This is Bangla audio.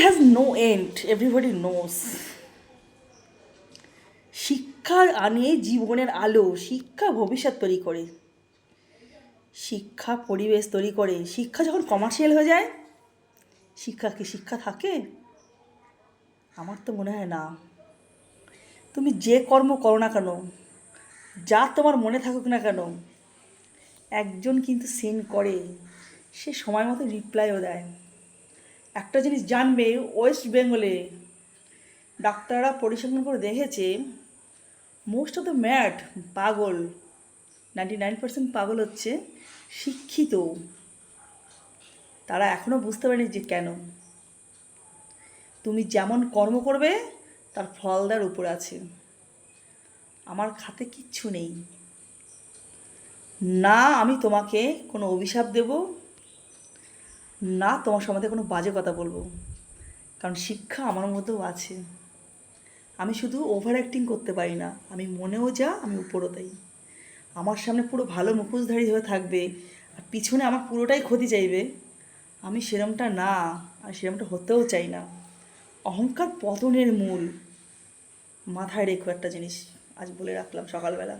Has no end everybody knows শিক্ষা আনে জীবনের আলো, শিক্ষা ভবিষ্যৎ তৈরি করে। শিক্ষা পরিবেশ তৈরি করে। শিক্ষা যখন কমার্শিয়াল হয়ে যায়, শিক্ষা কি শিক্ষা থাকে? আমার তো মনে হয় না। তুমি যে কর্ম করো না কেন, যা তোমার মনে থাকুক না কেন, একজন কিন্তু সেন্ড করে। সে সময় মতো রিপ্লাইও দেয়। একটা জিনিস জানবে ওয়েস্ট বেঙ্গলে ডাক্তাররা পরিসংখ্যান করে দেখেছে মোস্ট অফ দ্য ম্যাড পাগল নাইনটি নাইন পার্সেন্ট পাগল হচ্ছে শিক্ষিত। তারা এখনও বুঝতে পারেনি যে কেন। তুমি যেমন কর্ম করবে, তার ফল তার উপর আছে। আমার খাতে কিচ্ছু নেই। না, আমি তোমাকে কোনো অভিশাপ দেব না তোমার সম্বন্ধে কোনো বাজে কথা বলব। কারণ শিক্ষা আমার মধ্যেও আছে। আমি শুধু ওভার অ্যাক্টিং করতে পারি না, আমি মনেও যা, আমি উপরও তাই। আমার সামনে পুরো ভালো মুখোশধারী হয়ে থাকবে আর পিছনে আমার পুরোটাই ক্ষতি চাইবে। আমি সেরমটা না, আর সেরমটা হতেও চাই না। অহংকার পতনের মূল। মাথায় রেখো একটা জিনিস, আজ বলে রাখলাম সকালবেলা।